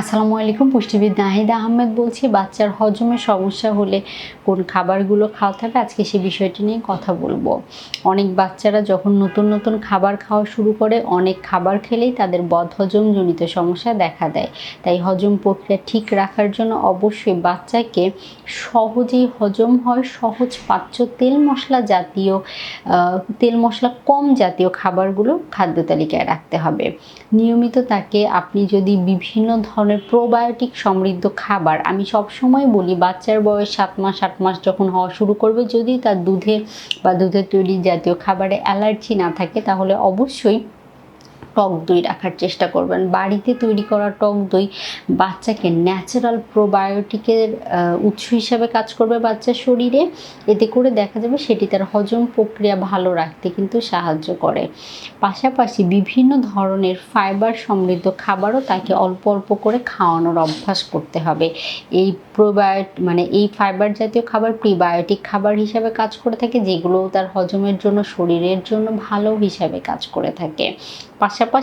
আসসালামু আলাইকুম পুষ্টিবিদ নাহিদা আহমেদ বলছি, বাচ্চার হজমের সমস্যা হলে কোন খাবারগুলো খাওয়াতে হবে আজকে সেই বিষয়টি নিয়ে কথা বলব। অনেক বাচ্চারা যখন নতুন নতুন খাবার খাওয়া শুরু করে, অনেক খাবার খেলেই তাদের বদহজম জনিত সমস্যা দেখা দেয়। তাই হজম প্রক্রিয়া ঠিক রাখার জন্য অবশ্যই বাচ্চাকে সহজেই হজম হয়। সহজ পাচ্য তেল মশলা জাতীয় তেল মশলা কম জাতীয় খাবারগুলো খাদ্য তালিকায় রাখতে হবে। নিয়মিত তাকে আপনি যদি বিভিন্ন ধরনের প্রোবায়োটিক সমৃদ্ধ খাবার। আমি সবসময় বলি, বাচ্চার বয়স সাত মাস, আট মাস যখন হওয়া শুরু করবে, যদি তার দুধে বা দুধের তৈরি জাতীয় খাবারে অ্যালার্জি না থাকে, তাহলে অবশ্যই টক দই রাখার চেষ্টা করবেন। বাড়িতে তৈরি করা টক দই বাচ্চাকে ন্যাচারাল প্রোবায়োটিকের উৎস হিসাবে কাজ করবে বাচ্চার শরীরে। এতে করে দেখা যাবে সেটি তার হজম প্রক্রিয়া ভালো রাখতে কিন্তু সাহায্য করে। পাশাপাশি বিভিন্ন ধরনের ফাইবার সমৃদ্ধ খাবারও তাকে অল্প অল্প করে খাওয়ানোর অভ্যাস করতে হবে। এই প্রোবায়োট মানে এই ফাইবার জাতীয় খাবার প্রিবায়োটিক খাবার হিসাবে কাজ করে থাকে যেগুলো তার হজমের জন্য, শরীরের জন্য ভালো হিসাবে কাজ করে থাকে। পাশাপাশি chapa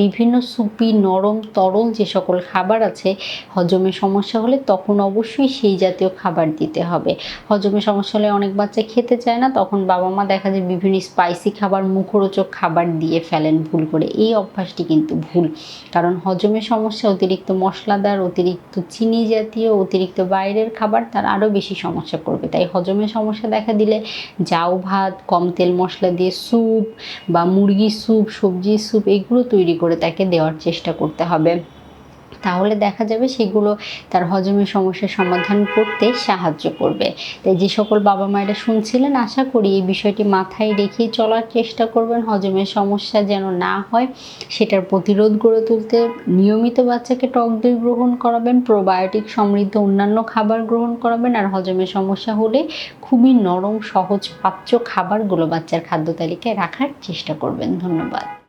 বিভিন্ন সুপি, নরম, তরল যে সকল খাবার আছে হজমের সমস্যা হলে তখন অবশ্যই সেই জাতীয় খাবার দিতে হবে। হজমের সমস্যা হলে অনেক বাচ্চা খেতে চায় না, তখন বাবা মা দেখা যায় বিভিন্ন স্পাইসি খাবার, মুখরোচক খাবার দিয়ে ফেলেন ভুল করে। এই অভ্যাসটি কিন্তু ভুল, কারণ হজমের সমস্যা, অতিরিক্ত মশলাদার, অতিরিক্ত চিনি জাতীয়, অতিরিক্ত বাইরের খাবার, তার আরও বেশি সমস্যা করবে। তাই হজমের সমস্যা দেখা দিলে জাউ ভাত, কম তেল মশলা দিয়ে স্যুপ বা মুরগির স্যুপ সবজির স্যুপ এগুলো করে তাকে দেওয়ার চেষ্টা করতে হবে। তাহলে দেখা যাবে সেগুলো তার হজমের সমস্যার সমাধান করতে সাহায্য করবে। তাই যে সকল বাবা মায়েরা শুনছিলেন, আশা করি এই বিষয়টি মাথায় রেখেই চলার চেষ্টা করবেন। হজমের সমস্যা যেন না হয়, সেটার প্রতিরোধ গড়ে তুলতে নিয়মিত বাচ্চাকে টক দই গ্রহণ করাবেন, প্রোবায়োটিক সমৃদ্ধ অন্যান্য খাবার গ্রহণ করাবেন, আর হজমের সমস্যা হলে খুবই নরম, সহজ, পাচ্য খাবারগুলো বাচ্চার খাদ্য তালিকায় রাখার চেষ্টা করবেন। ধন্যবাদ।